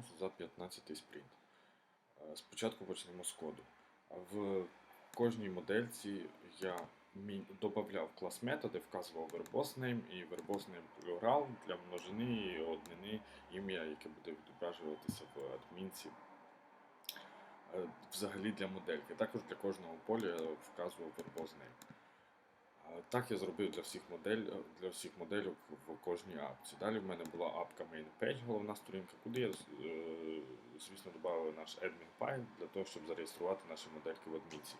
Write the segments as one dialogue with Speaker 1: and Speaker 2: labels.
Speaker 1: почнемо за 15 спринт. Е, Спочатку почнемо з коду. В кожній модельці я додавав клас методи, вказував verbose name і verbose name plural для множини і однини ім'я, яке буде відображуватися в адмінці. Е, Взагалі для модельки. Також для кожного поля я вказував verbose name. Е, Так я зробив для всіх модель, для всіх моделів в кожній апці. Далі в мене була апка Main Page, головна сторінка, куди я, е, звісно, додав наш admin file для того, щоб зареєструвати наші модельки в адмінці.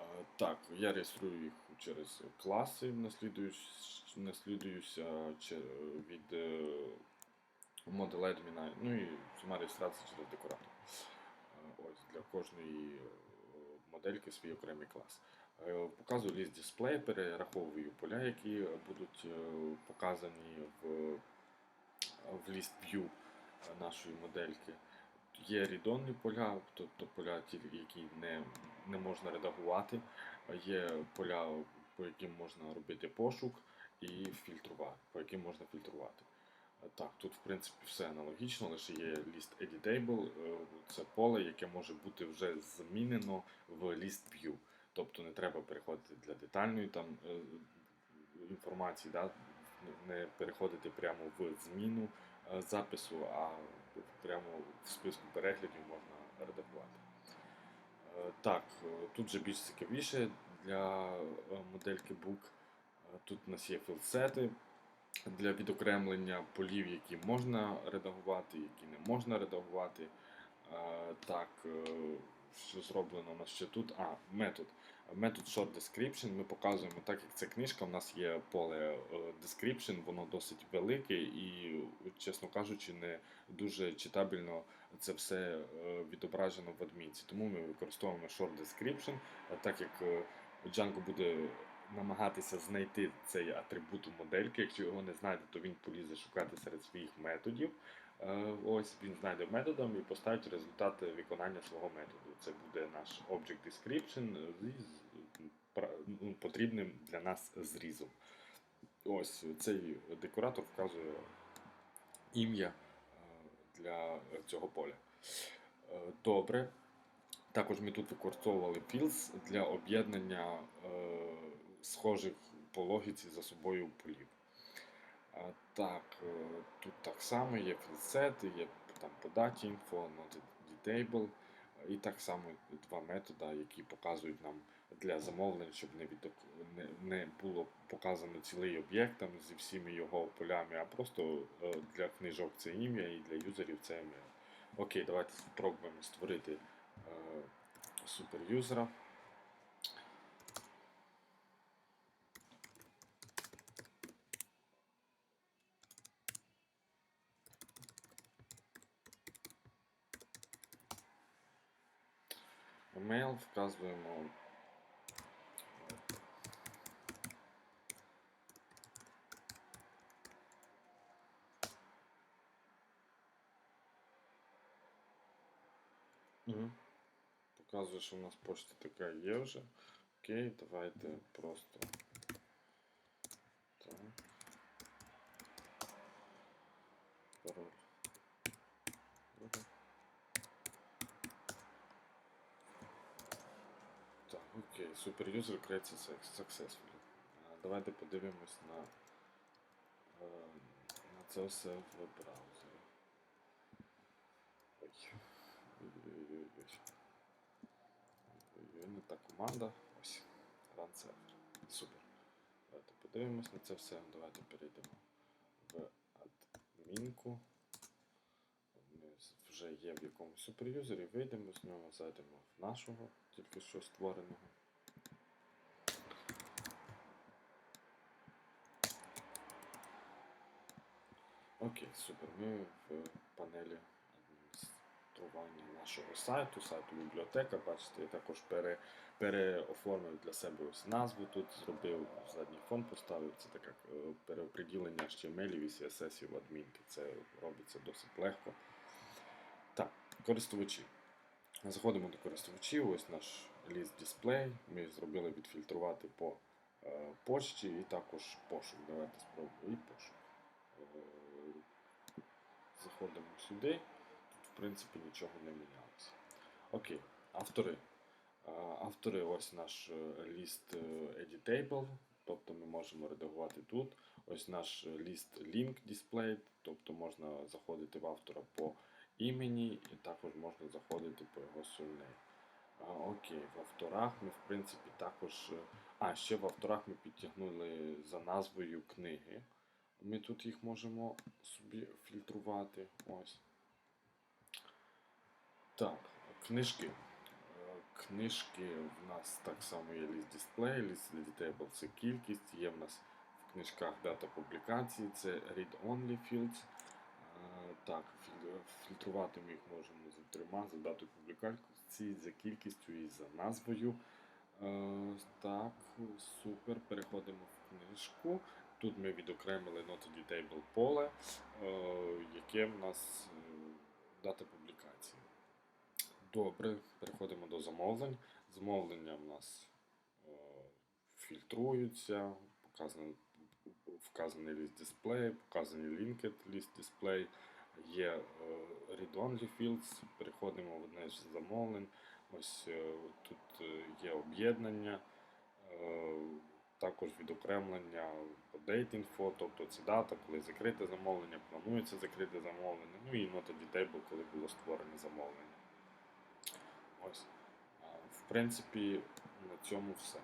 Speaker 1: Е, Так, я реєструю їх через класи, наслідуюсь, наслідуюся від е, Model Admin, ну і сама реєстрація через декоратор. Е, Ось для кожної е, модельки свій окремий клас. Е, Показую ліст дисплей, перераховую поля, які будуть е, показані в, в ліст view нашої модельки. Є read-only поля, тобто поля, які не, не можна редагувати. Є поля, по яким можна робити пошук і фільтрувати, по яким можна фільтрувати. Так, тут в принципі все аналогічно, лише є ліст editable, е, це поле, яке може бути вже змінено в ліст view. Тобто не треба переходити для детальної там е, інформації, да? не переходити прямо в зміну е, запису, а прямо в списку переглядів можна редагувати. Е, Так, тут же більш цікавіше для модельки Book. Тут у нас є філсети для відокремлення полів, які можна редагувати, які не можна редагувати. Так, що зроблено у нас ще тут? А, метод. Метод short description. Ми показуємо, так як це книжка, у нас є поле е, description, воно досить велике і, чесно кажучи, не дуже читабельно це все е, відображено в адмінці. Тому ми використовуємо short description, так як е, Django буде намагатися знайти цей атрибут у модельки. Якщо його не знайде, то він полізе шукати серед своїх методів. Е, Ось він знайде методом і поставить результати виконання свого методу. Це буде наш object description з ну, потрібним для нас зрізом. Ось цей декоратор вказує ім'я е, для цього поля. Е, Добре. Також ми тут використовували fields для об'єднання схожих по логіці за собою полів. Так, е, тут так само є філсети, є там по даті info, not detailable, і так само два методи, які показують нам для замовлень, щоб не, відок... не, було показано цілий об'єкт зі всіма його полями, а просто е, для книжок це ім'я і для юзерів це ім'я. Окей, давайте спробуємо створити е, суперюзера. Email вказуємо. Угу. Показує, що у нас почта така є вже. Окей, давайте просто. Так. Пароль. Окей, супер юзер creates successfully. Давайте подивимось на, е, на це все в веб-браузері. Ой. Ой-ой-ой. Ой-ой, не та команда. Ось. Run server. Супер. Давайте подивимось на це все. Давайте перейдемо в адмінку. Ми вже є в якомусь суперюзері, вийдемо з нього, зайдемо в нашого, тільки що створеного. Окей, супер. Ми в панелі адміністрування нашого сайту, сайту бібліотека. Бачите, я також пере, переоформив для себе ось назву тут, зробив задній фон, поставив. Це таке е, переоприділення HTML і CSS в адмінки. Це робиться досить легко. Так, користувачі. Заходимо до користувачів, ось наш ліст дисплей. Ми зробили відфільтрувати по е, почті і також пошук. Давайте спробуємо і пошук. Е, Заходимо сюди. принципі, нічого не мінялося. Окей, автори. А, Автори, ось наш е, ліст е, editable, тобто ми можемо редагувати тут. Ось наш е, ліст link displayed, тобто можна заходити в автора по імені, і також можна заходити по його. А, Окей, в авторах ми, в принципі, також. е, А, ще в авторах ми підтягнули за назвою книги. Ми тут їх можемо собі фільтрувати. Ось. Так, книжки. Е, Книжки в нас так само є ліст дисплей, ліст editable це кількість. Є в нас в книжках дата публікації, це read-only fields. Так, фільтрувати ми їх можемо за трьома, за датою публікації, за кількістю і за назвою. Е, Так, супер. Переходимо в книжку. Тут ми відокремили Not Editable поле, яке в нас е, дата публікації. Добре, переходимо до замовлень. Замовлення в нас е, фільтруються, показаний, вказаний ліст дисплей, показаний linked ліст дисплей, є е, read-only fields, переходимо в одне з замовлень. Ось е, тут е, є об'єднання, також відокремлення по info, тобто це дата, коли закрите замовлення, планується закрите замовлення, ну і not editable, коли було створене замовлення. Ось. В принципі, на цьому все.